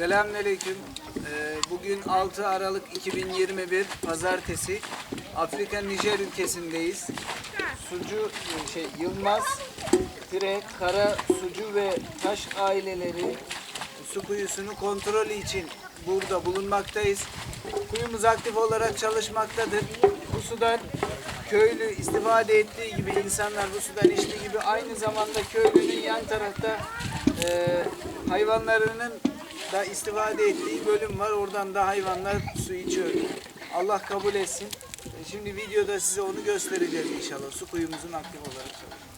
Selamünaleyküm. Ee, Bugün 6 Aralık 2021 Pazartesi. Afrika Nijer ülkesindeyiz. Sucu şey Yılmaz, Tire, Kara Sucu ve Taş aileleri su kuyusunu kontrolü için burada bulunmaktayız. Kuyumuz aktif olarak çalışmaktadır. Bu sudan köylü istifade ettiği gibi insanlar bu sudan içtiği gibi aynı zamanda köylünün yan tarafta e, hayvanlarının da istifade ettiği bölüm var. Oradan da hayvanlar su içiyor. Allah kabul etsin. E, şimdi videoda size onu göstereceğiz inşallah. Su kuyumuzun aktif olarak çalışıyor.